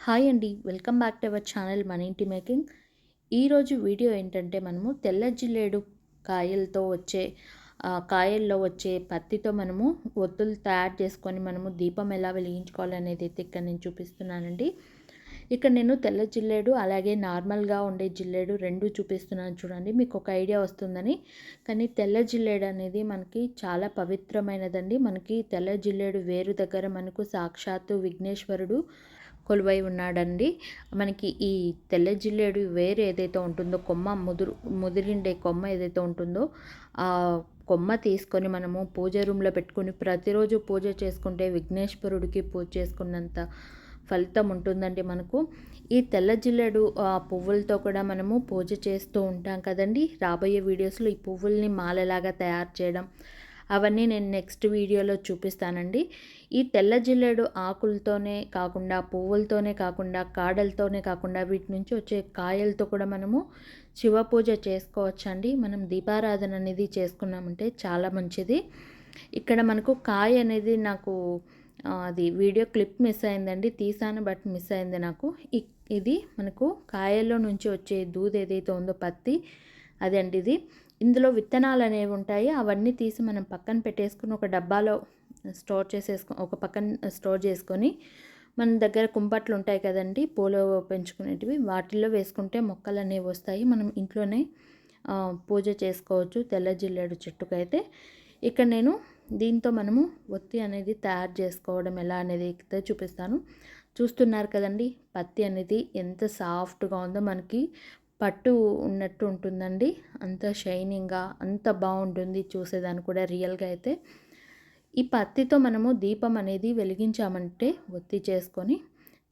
Hi అండి welcome back to our channel మన ఇంటి మేకింగ్. ఈరోజు వీడియో ఏంటంటే మనము తెల్ల జిల్లేడు కాయలతో వచ్చే కాయల్లో వచ్చే పత్తితో మనము ఒత్తులు తయారు చేసుకొని మనము దీపం ఎలా వెలిగించుకోవాలనేది అయితే ఇక్కడ నేను చూపిస్తున్నానండి. ఇక్కడ నేను తెల్ల జిల్లేడు అలాగే నార్మల్గా ఉండే జిల్లేడు రెండు చూపిస్తున్నాను చూడండి మీకు ఒక ఐడియా వస్తుందని. కానీ తెల్ల జిల్లేడు అనేది మనకి చాలా పవిత్రమైనదండి. మనకి తెల్ల జిల్లేడు వేరు దగ్గర మనకు సాక్షాత్తు విఘ్నేశ్వరుడు కొలువై ఉన్నాడండి. మనకి ఈ తెల్ల జిల్లేడు వేరు ఏదైతే ఉంటుందో కొమ్మ ముదురు ముదిరిండే కొమ్మ ఏదైతే ఉంటుందో ఆ కొమ్మ తీసుకొని మనము పూజ రూమ్లో పెట్టుకొని ప్రతిరోజు పూజ చేసుకుంటే విఘ్నేశ్వరుడికి పూజ చేసుకున్నంత ఫలితం ఉంటుందండి మనకు. ఈ తెల్ల జిల్లెడు ఆ పువ్వులతో కూడా మనము పూజ చేస్తూ ఉంటాం కదండి. రాబోయే వీడియోస్లో ఈ పువ్వుల్ని మాలలాగా తయారు చేయడం అవన్నీ నేను నెక్స్ట్ వీడియోలో చూపిస్తానండి. ఈ తెల్ల జిల్లేడు ఆకులతోనే కాకుండా పువ్వులతోనే కాకుండా కాడలతోనే కాకుండా వీటి నుంచి వచ్చే కాయలతో కూడా మనము శివ పూజ చేసుకోవచ్చండి. మనం దీపారాధన అనేది చేసుకున్నామంటే చాలా మంచిది. ఇక్కడ మనకు కాయ అనేది నాకు అది వీడియో క్లిప్ మిస్ అయిందండి. తీసాను బట్ మిస్ అయింది నాకు. ఇది మనకు కాయల్లో నుంచి వచ్చే దూద్ ఏదైతే ఉందో పత్తి అదండి ఇది. ఇందులో విత్తనాలు అనేవి ఉంటాయి. అవన్నీ తీసి మనం పక్కన పెట్టేసుకుని ఒక డబ్బాలో స్టోర్ చేసేసుకో ఒక పక్కన స్టోర్ చేసుకొని మన దగ్గర కుంపట్లు ఉంటాయి కదండి పూలు పెంచుకునేటివి. వాటిల్లో వేసుకుంటే మొక్కలు అనేవి వస్తాయి. మనం ఇంట్లోనే పూజ చేసుకోవచ్చు. తెల్ల జిల్లేడు చెట్టుకైతే. ఇక్కడ నేను దీంతో మనము ఒత్తి అనేది తయారు చేసుకోవడం ఎలా అనేది అయితే చూపిస్తాను. చూస్తున్నారు కదండి పత్తి అనేది ఎంత సాఫ్ట్గా ఉందో మనకి పట్టు ఉన్నట్టు ఉంటుందండి. అంత షైనింగ్గా అంత బాగుంటుంది చూసేదాన్ని కూడా రియల్గా అయితే. ఈ పత్తితో మనము దీపం అనేది వెలిగించామంటే ఒత్తి చేసుకొని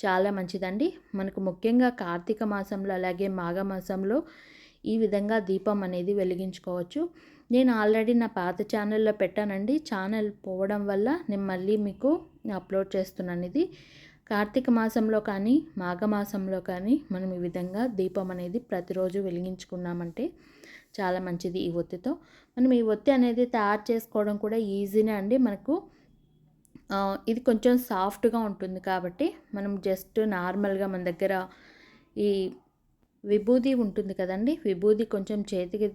చాలా మంచిదండి. మనకు ముఖ్యంగా కార్తీక మాసంలో అలాగే మాఘ మాసంలో ఈ విధంగా దీపం అనేది వెలిగించుకోవచ్చు. నేను ఆల్రెడీ నా పాత ఛానల్లో పెట్టానండి. ఛానల్ పోవడం వల్ల నేను మళ్ళీ మీకు అప్లోడ్ చేస్తున్నాను ఇది. కార్తీక మాసంలో కానీ మాఘమాసంలో కానీ మనం ఈ విధంగా దీపం అనేది ప్రతిరోజు వెలిగించుకున్నామంటే చాలా మంచిది ఈ ఒత్తితో. మనం ఈ ఒత్తి అనేది తయారు చేసుకోవడం కూడా ఈజీనే అండి. మనకు ఇది కొంచెం సాఫ్ట్గా ఉంటుంది కాబట్టి మనం జస్ట్ నార్మల్గా మన దగ్గర ఈ విభూది ఉంటుంది కదండి విభూది కొంచెం చేతికి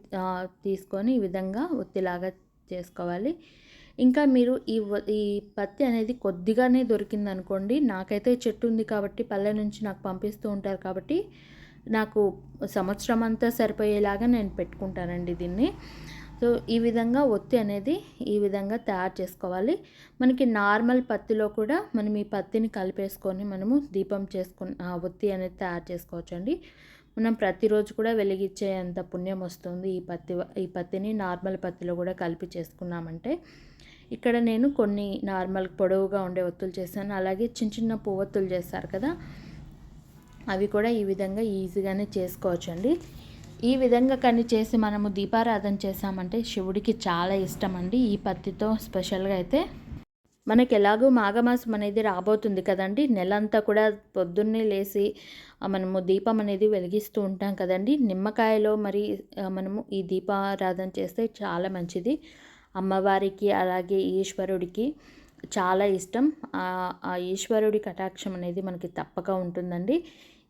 తీసుకొని ఈ విధంగా ఒత్తిలాగా చేసుకోవాలి. ఇంకా మీరు ఈ ఈ పత్తి అనేది కొద్దిగానే దొరికింది అనుకోండి నాకైతే చెట్టు ఉంది కాబట్టి పల్లె నుంచి నాకు పంపిస్తూ ఉంటారు కాబట్టి నాకు సంవత్సరం అంతా సరిపోయేలాగా నేను పెట్టుకుంటానండి దీన్ని. సో ఈ విధంగా ఒత్తి అనేది ఈ విధంగా తయారు చేసుకోవాలి. మనకి నార్మల్ పత్తిలో కూడా మనం ఈ పత్తిని కలిపేసుకొని మనము దీపం చేసుకున్న ఆ ఒత్తి అనేది తయారు చేసుకోవచ్చండి. మనం ప్రతిరోజు కూడా వెలిగించే అంత పుణ్యం వస్తుంది ఈ పత్తి ఈ పత్తిని నార్మల్ పత్తిలో కూడా కలిపి చేసుకున్నామంటే. ఇక్కడ నేను కొన్ని నార్మల్ పొడవుగా ఉండే ఒత్తులు చేశాను. అలాగే చిన్న చిన్న పువ్వొత్తులు చేస్తారు కదా అవి కూడా ఈ విధంగా ఈజీగానే చేసుకోవచ్చండి. ఈ విధంగా కానీ చేసి మనము దీపారాధన చేసామంటే శివుడికి చాలా ఇష్టం అండి ఈ పత్తితో స్పెషల్గా అయితే మనకి ఎలాగో మాఘమాసం అనేది రాబోతుంది కదండి. నెలంతా కూడా పొద్దున్నే లేచి మనము దీపం అనేది వెలిగిస్తూ ఉంటాం కదండి. నిమ్మకాయలో మరి మనము ఈ దీపారాధన చేస్తే చాలా మంచిది. అమ్మవారికి అలాగే ఈశ్వరుడికి చాలా ఇష్టం. ఆ ఈశ్వరుడి కటాక్షం అనేది మనకి తప్పక ఉంటుందండి.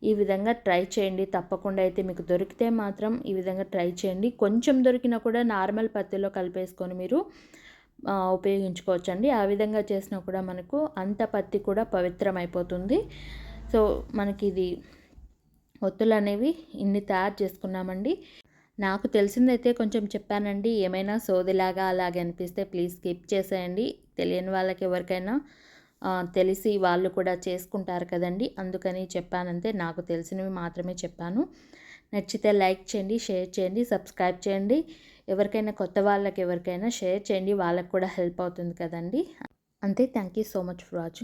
ఈ విధంగా ట్రై చేయండి. తప్పకుండా అయితే మీకు దొరికితే మాత్రం ఈ విధంగా ట్రై చేయండి. కొంచెం దొరికినా కూడా నార్మల్ పత్తిలో కలిపేసుకొని మీరు ఉపయోగించుకోవచ్చండి. ఆ విధంగా చేసినా కూడా మనకు అంత పత్తి కూడా పవిత్రమైపోతుంది. సో మనకి ఇది ఒత్తులు అనేవి ఇన్ని తయారు చేసుకున్నామండి. నాకు తెలిసిందైతే కొంచెం చెప్పానండి ఏమైనా సోదిలాగా అలాగే అనిపిస్తే ప్లీజ్ స్కిప్ చేసేయండి. తెలియని వాళ్ళకి ఎవరికైనా తెలిసి వాళ్ళు కూడా చేసుకుంటారు కదండి. అందుకని చెప్పానంతే నాకు తెలిసినవి మాత్రమే చెప్పాను. నచ్చితే లైక్ చేయండి షేర్ చేయండి సబ్స్క్రైబ్ చేయండి. ఎవరికైనా కొత్త వాళ్ళకి ఎవరికైనా షేర్ చేయండి వాళ్ళకి కూడా హెల్ప్ అవుతుంది కదండి. అంతే thank you so much for watching.